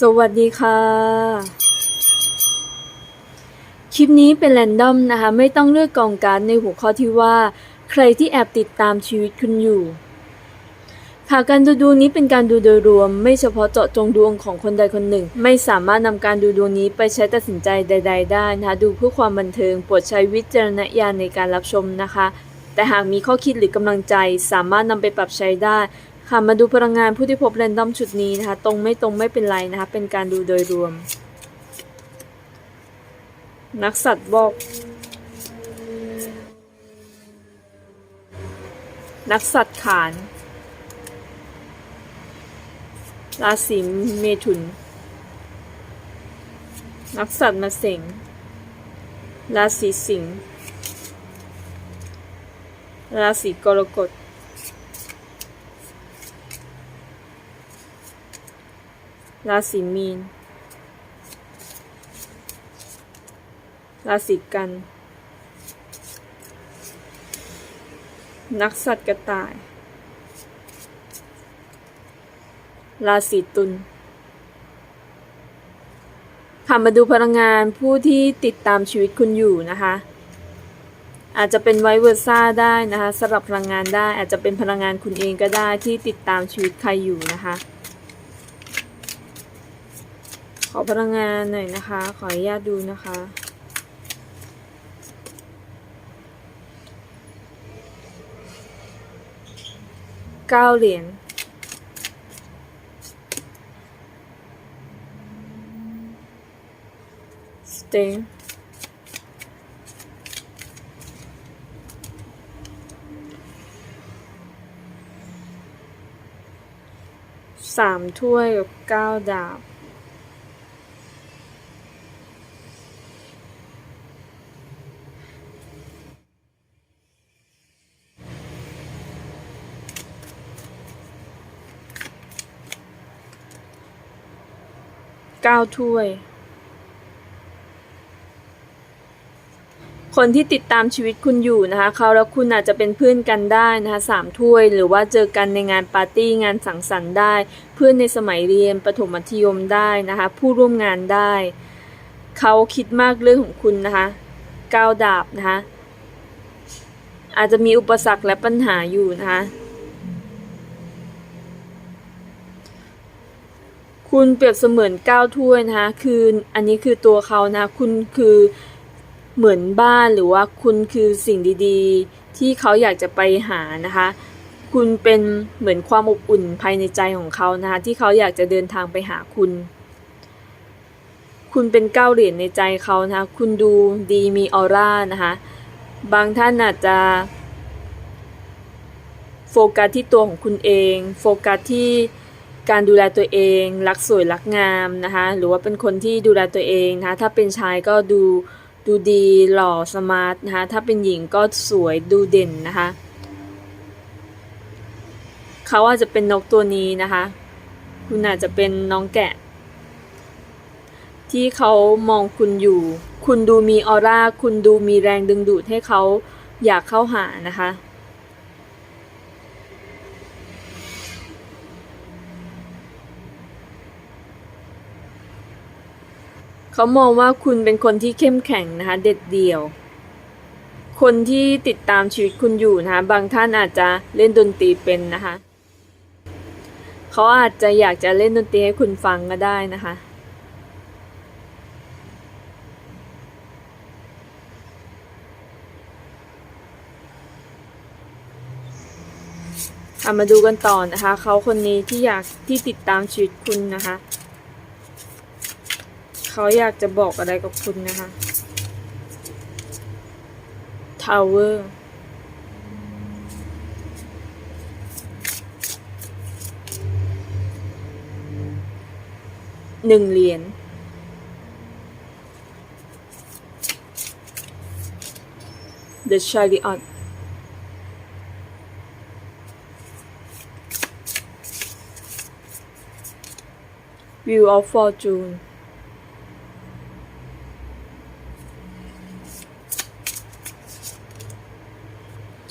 สวัสดีค่ะ คลิปนี้เป็นแรนดอมนะคะ ไม่ต้องเลือกกองการในหัวข้อที่ว่า ใครที่แอบติดตามชีวิตคุณอยู่ ค่ะการดูดวงนี้เป็นการดูโดยรวม ไม่เฉพาะเจาะจงดวงของคนใดคนหนึ่ง ไม่สามารถนำการดูดวงนี้ไปใช้ตัดสินใจใด ๆ ได้นะคะดูเพื่อความบันเทิงโปรดใช้วิจารณญาณในการรับชมนะคะ แต่หากมีข้อคิดหรือกำลังใจ สามารถนำไปปรับใช้ได้ ค่ะมาดูพลังงานผู้ที่พบแรนดอมชุดนี้นะคะ ตรงไม่ตรงไม่เป็นไรนะคะ เป็นการดูโดยรวม นักสัตว์บอก นักสัตว์ขาน ราศีเมถุน นักสัตว์มาเสงราศีสิงห์ราศีกรกฎ ราศีมีน ราศีกัน นักสัตว์กระต่าย ราศีตุลค่ะมาดูพลังงานผู้ที่ติดตามชีวิตคุณอยู่นะคะ อาจจะเป็นไวเวอร์ซ่าได้นะคะสำหรับพลังงานได้อาจจะเป็นพลังงานคุณเองก็ได้ที่ติดตามชีวิตใครอยู่นะคะ ข อพลังงานหน่อยนะคะ ขออนุญาตดูนะคะ เก้าเหรียญสเต็งสามถ้วยกับเก้าดาบ เก้าถ้วย คนที่ติดตามชีวิตคุณอยู่นะคะเขาและคุณอาจจะเป็นเพื่อนกันได้นะคะสามถ้วย หรือว่าเจอกันในงานปาร์ตี้งานสังสรรค์ได้ เพื่อนในสมัยเรียนประถมมัธยมได้นะคะผู้ร่วมงานได้เขาคิดมากเรื่องของคุณนะคะก้าวดาบนะคะอาจจะมีอุปสรรคและปัญหาอยู่นะคะ คุณเปรียบเสมือนก้าวถ้วยนะคะคืออันนี้คือตัวเขานะ คุณคือเหมือนบ้านหรือว่าคุณคือสิ่งดีๆ ที่เขาอยากจะไปหานะคะ คุณเป็นเหมือนความอบอุ่นภายในใจของเขานะคะที่เขาอยากจะเดินทางไปหาคุณ คุณเป็นก้าวเหรียญในใจเขานะคะคุณดูดีมีออร่านะคะบางท่านอาจจะโฟกัสที่ตัวของคุณเอง โฟกัสที่ การดูแลตัวเอง รักสวยรักงามนะคะ หรือว่าเป็นคนที่ดูแลตัวเองนะคะ ถ้าเป็นชายก็ดูดูดีหล่อสมาร์ทนะคะ ถ้าเป็นหญิงก็สวยดูเด่นนะคะ เขาอาจจะเป็นนกตัวนี้นะคะ คุณอาจจะเป็นน้องแกะ ที่เขามองคุณอยู่ คุณดูมีออร่า คุณดูมีแรงดึงดูดให้เขาอยากเข้าหานะคะ เขามองว่าคุณเป็นคนที่เข้มแข็งนะคะ เด็ดเดี่ยว คนที่ติดตามชีวิตคุณอยู่นะคะ บางท่านอาจจะเล่นดนตรีเป็นนะคะ เขาอาจจะอยากจะเล่นดนตรีให้คุณฟังก็ได้นะคะเอามาดูกันต่อนะคะ เขาคนนี้ที่อยากที่ติดตามชีวิตคุณนะคะ เขาอยากจะบอกอะไรกับคุณนะคะ Tower หนึ่งเหรียญ The Chariot Wheel of Fortune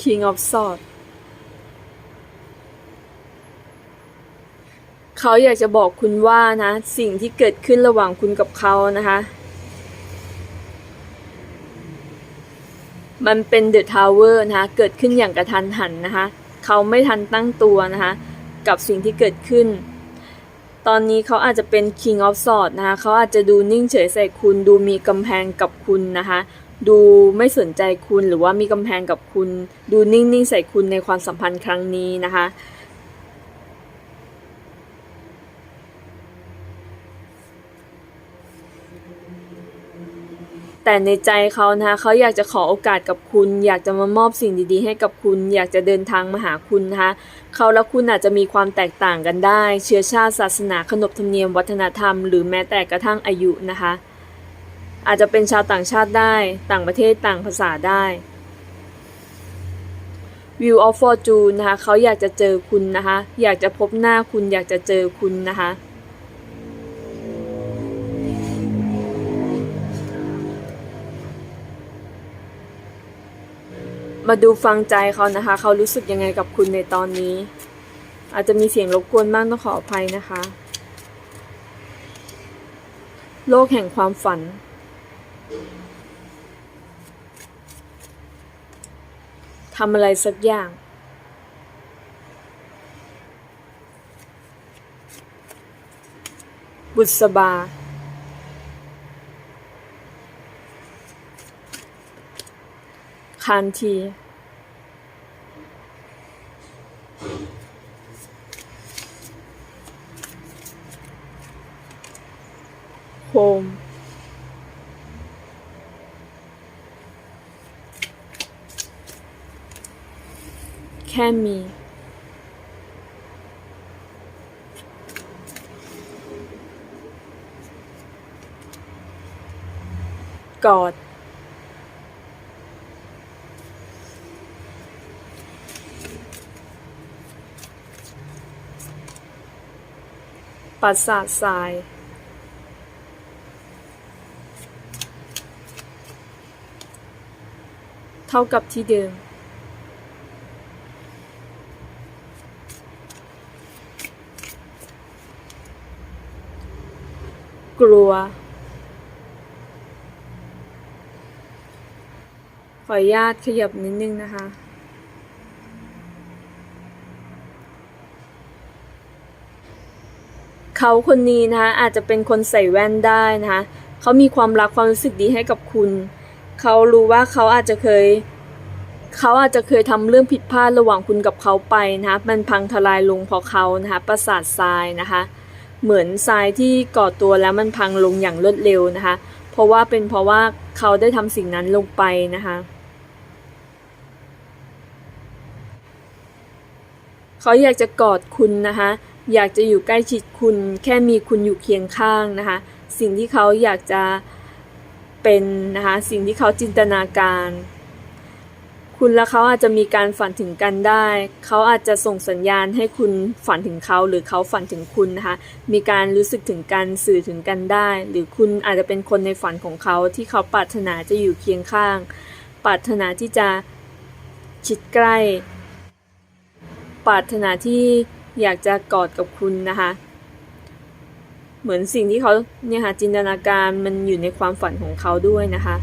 King of Swords เขาอยากจะบอกคุณว่านะ สิ่งที่เกิดขึ้นระหว่างคุณกับเขานะคะ มันเป็นเดอะทาวเวอร์นะคะเกิดขึ้นอย่างกระทันหันนะคะ เขาไม่ทันตั้งตัวนะคะ กับสิ่งที่เกิดขึ้น ตอนนี้เขาอาจจะเป็น King of Swords นะคะ เขาอาจจะดูนิ่งเฉยใส่คุณดูมีกำแพงกับคุณนะคะ ดูไม่สนใจคุณหรือว่ามีกำแพงกับคุณ ดูนิ่งๆใส่คุณในความสัมพันธ์ครั้งนี้นะคะแต่ในใจเขานะคะเขาอยากจะขอโอกาสกับคุณ อยากจะมามอบสิ่งดีๆ ให้กับคุณ อยากจะเดินทางมาหาคุณนะคะเขาและคุณอาจจะมีความแตกต่างกันได้ เชื้อชาติศาสนาขนบธรรมเนียมวัฒนธรรม หรือแม้แต่กระทั่งอายุนะคะ อาจจะเป็นชาวต่างชาติได้ ต่างประเทศต่างภาษาได้ View of Fortune นะคะเขาอยากจะเจอคุณนะคะ อยากจะพบหน้าคุณอยากจะเจอคุณนะคะมาดูฟังใจเขานะคะ เขารู้สึกยังไงกับคุณในตอนนี้ อาจจะมีเสียงรบกวนบ้างต้องขออภัยนะคะ โลกแห่งความฝัน ทำอะไรสักอย่าง บุษบา คานที ค่มี กอดปราสาททราย เท่ากับที่เดิม กลัว ขออนุญาตขยับนิดนึงนะคะ เขาคนนี้นะคะอาจจะเป็นคนใส่แว่นได้นะคะ เขามีความรักความรู้สึกดีให้กับคุณ เขารู้ว่าเขาอาจจะเคย เขาอาจจะเคยทำเรื่องผิดพลาดระหว่างคุณกับเขาไปนะคะ มันพังทลายลงเพราะเขานะคะ ประสาททรายนะคะ เหมือนทรายที่ก่อตัวแล้วมันพังลงอย่างรวดเร็วนะคะ เพราะว่าเป็นเพราะว่าเขาได้ทำสิ่งนั้นลงไปนะคะเขาอยากจะกอดคุณนะคะ อยากจะอยู่ใกล้ชิดคุณ แค่มีคุณอยู่เคียงข้างนะคะ สิ่งที่เขาอยากจะเป็นนะคะ สิ่งที่เขาจินตนาการ คุณและเขาอาจจะมีการฝันถึงกันได้ เขาอาจจะส่งสัญญาณให้คุณฝันถึงเขาหรือเขาฝันถึงคุณนะคะ มีการรู้สึกถึงกันสื่อถึงกันได้ หรือคุณอาจจะเป็นคนในฝันของเขาที่เขาปรารถนาจะอยู่เคียงข้าง ปรารถนาที่จะชิดใกล้ ปรารถนาที่อยากจะกอดกับคุณนะคะ เหมือนสิ่งที่เขาเนี่ยค่ะจินตนาการมันอยู่ในความฝันของเขาด้วยนะคะ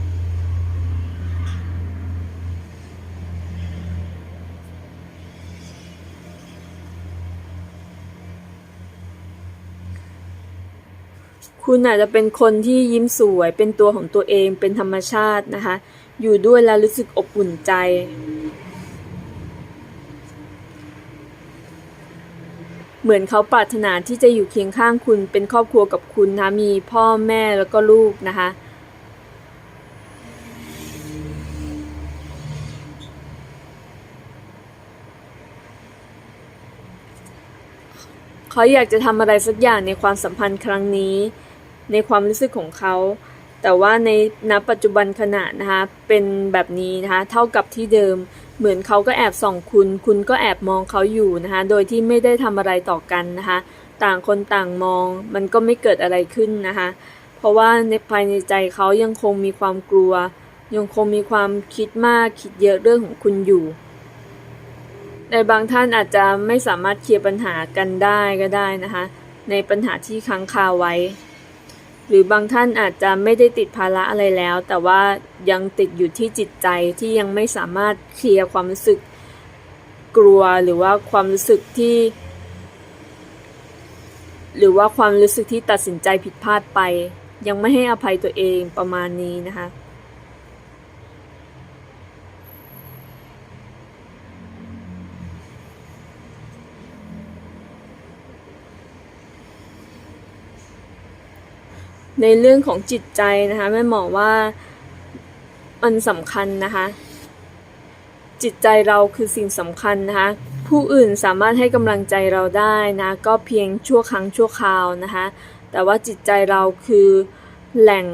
คุณอาจจะเป็นคนที่ยิ้มสวย เป็นตัวของตัวเอง เป็นธรรมชาตินะคะ อยู่ด้วยแล้วรู้สึกอบอุ่นใจ เหมือนเขาปรารถนาที่จะอยู่เคียงข้างคุณ เป็นครอบครัวกับคุณนะ มีพ่อแม่แล้วก็ลูกนะคะ เขาอยากจะทำอะไรสักอย่างในความสัมพันธ์ครั้งนี้ ในความรู้สึกของเขา แต่ว่าในณปัจจุบันขณะนะคะ เป็นแบบนี้นะคะ เท่ากับที่เดิม เหมือนเขาก็แอบส่องคุณ คุณก็แอบมองเขาอยู่นะคะ โดยที่ไม่ได้ทำอะไรต่อกันนะคะ ต่างคนต่างมอง มันก็ไม่เกิดอะไรขึ้นนะคะ เพราะว่าในภายในใจเขายังคงมีความกลัว ยังคงมีความคิดมาก คิดเยอะเรื่องของคุณอยู่ ในบางท่านอาจจะไม่สามารถเคลียร์ปัญหากันได้ก็ได้นะคะ ในปัญหาที่ค้างคาไว้ หรือบางท่านอาจจะไม่ได้ติดภาระอะไรแล้ว แต่ว่ายังติดอยู่ที่จิตใจที่ยังไม่สามารถเคลียร์ความรู้สึกกลัวหรือว่าความรู้สึกที่ หรือว่าความรู้สึกที่ตัดสินใจผิดพลาดไป ยังไม่ให้อภัยตัวเองประมาณนี้นะคะ ในเรื่องของจิตใจนะคะแม่หมอว่ามันสำคัญนะคะ จิตใจเราคือสิ่งสำคัญนะคะ ผู้อื่นสามารถให้กำลังใจเราได้นะ ก็เพียงชั่วครั้งชั่วคราวนะคะ แต่ว่าจิตใจเราคือแหล่ง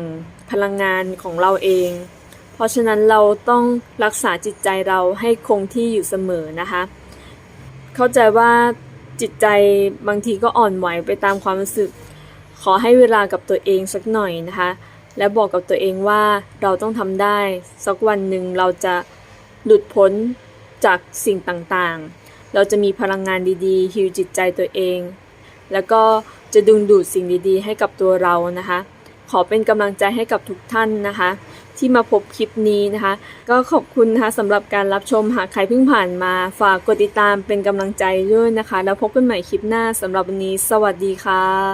พลังงานของเราเอง เพราะฉะนั้นเราต้องรักษาจิตใจเราให้คงที่อยู่เสมอนะคะ เข้าใจว่าจิตใจบางทีก็อ่อนไหวไปตามความรู้สึก ขอให้เวลากับตัวเองสักหน่อยนะคะ และบอกกับตัวเองว่าเราต้องทำได้ สักวันหนึ่งเราจะหลุดพ้นจากสิ่งต่างๆ เราจะมีพลังงานดีๆฮิวจิตใจตัวเอง แล้วก็จะดึงดูดสิ่งดีๆ ให้กับตัวเรานะคะ ขอเป็นกำลังใจให้กับทุกท่านนะคะ ที่มาพบคลิปนี้นะคะ ก็ขอบคุณนะคะสำหรับการรับชมหากใครเพิ่งผ่านมา ฝากกดติดตามเป็นกำลังใจด้วยนะคะ แล้วพบกันใหม่คลิปหน้าสำหรับวันนี้ สวัสดีค่ะ